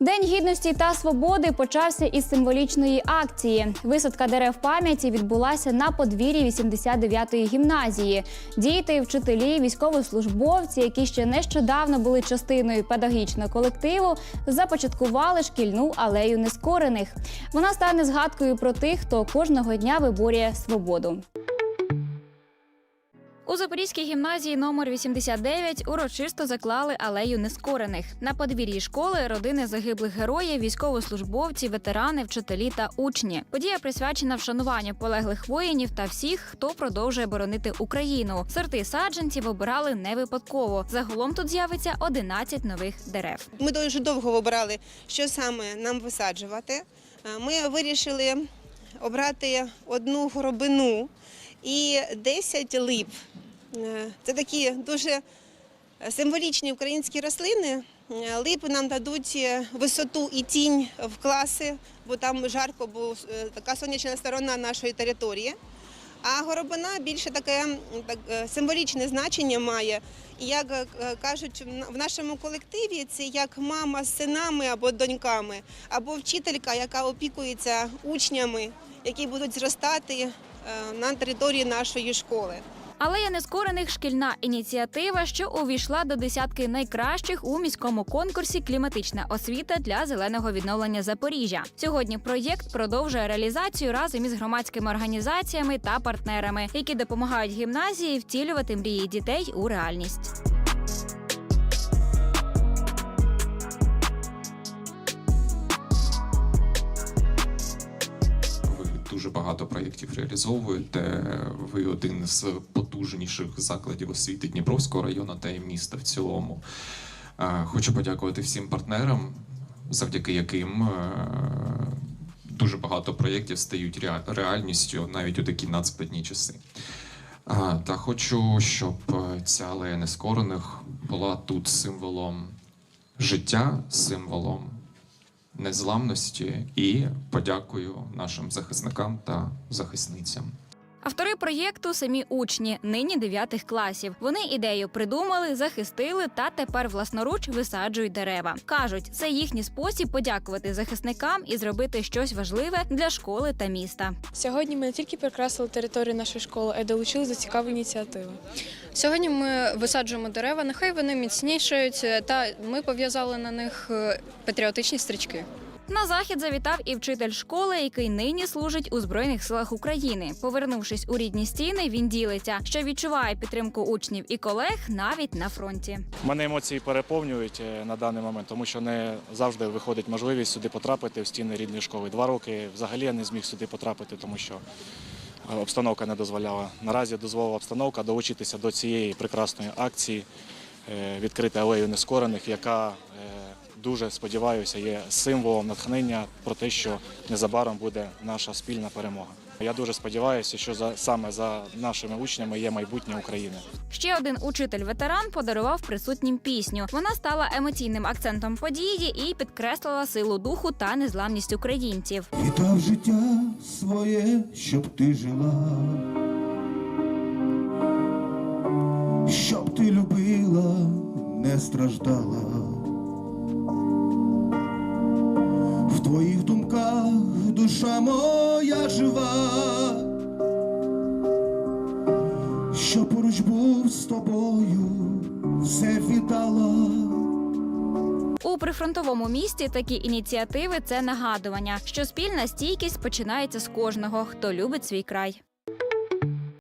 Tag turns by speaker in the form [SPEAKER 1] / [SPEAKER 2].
[SPEAKER 1] День гідності та свободи почався із символічної акції. Висадка дерев пам'яті відбулася на подвір'ї 89-ї гімназії. Діти, вчителі, військовослужбовці, які ще нещодавно були частиною педагогічного колективу, започаткували шкільну алею нескорених. Вона стане згадкою про тих, хто кожного дня виборює свободу. У Запорізькій гімназії номер 89 урочисто заклали алею нескорених. На подвір'ї школи родини загиблих героїв, військовослужбовці, ветерани, вчителі та учні. Подія присвячена вшануванню полеглих воїнів та всіх, хто продовжує боронити Україну. Сорти саджанців обирали не випадково. Загалом тут з'явиться 11 нових дерев.
[SPEAKER 2] Ми дуже довго вибирали, що саме нам висаджувати. Е, Ми вирішили обрати одну горобину і 10 лип. Це такі дуже символічні українські рослини. Липи нам дадуть е, висоту і тінь в класи, бо там жарко, бо е, така сонячна сторона нашої території. А горобина більше таке так, е, символічне значення має. І як кажуть, в нашому колективі це як мама з синами або доньками, або вчителька, яка опікується учнями, які будуть зростати на території нашої школи.
[SPEAKER 1] Алея нескорених шкільна ініціатива, що увійшла до десятки найкращих у міському конкурсі Кліматична освіта для зеленого відновлення Запоріжжя. Сьогодні проєкт продовжує реалізацію разом із громадськими організаціями та партнерами, які допомагають гімназії втілювати мрії дітей у реальність.
[SPEAKER 3] Дуже багато проєктів реалізовуєте. Ви один з потужніших закладів освіти Дніпровського району та й міста в цілому. Е, Хочу подякувати всім партнерам, завдяки яким е, дуже багато проєктів стають реальністю навіть у такі надскладні часи. Та хочу, щоб е, ця алея нескорених була тут символом життя, символом незламності і подякую нашим захисникам та захисницям.
[SPEAKER 1] Автори проєкту самі учні, нині дев'ятих класів. Вони ідею придумали, захистили та тепер власноруч висаджують дерева. кажуть, це їхній спосіб подякувати захисникам і зробити щось важливе для школи та міста.
[SPEAKER 4] Сьогодні ми не тільки прикрасили територію нашої школи, а й долучили до цікавої ініціативи.
[SPEAKER 5] Сьогодні ми висаджуємо дерева, нехай вони міцнішають, та ми пов'язали на них е, патріотичні стрічки.
[SPEAKER 1] На захід завітав і вчитель школи, який нині служить у збройних силах України. Повернувшись у рідні стіни, він ділиться, що відчуває підтримку учнів і колег навіть на фронті.
[SPEAKER 6] Мене емоції переповнюють е, на даний момент, тому що не завжди виходить можливість сюди потрапити в стіни рідної школи. Два роки взагалі я не зміг сюди потрапити, тому що е, обстановка не дозволяла. Наразі дозволила обстановка долучитися до цієї прекрасної акції відкрити алею нескорених, яка е, дуже сподіваюся є символом натхнення про те, що незабаром буде наша спільна перемога. Я дуже сподіваюся, що за саме за нашими учнями є майбутнє України.
[SPEAKER 1] Ще один учитель-ветеран подарував присутнім пісню. Вона стала емоційним акцентом події і підкреслила силу духу та незламність українців.
[SPEAKER 7] Віддав життя своє, щоб ти жила, страждала. В твоїх думках душа моя жива, що поруч був з тобою, все віддала.
[SPEAKER 1] У прифронтовому місті такі ініціативи це нагадування, що спільна стійкість починається з кожного, хто любить свій край.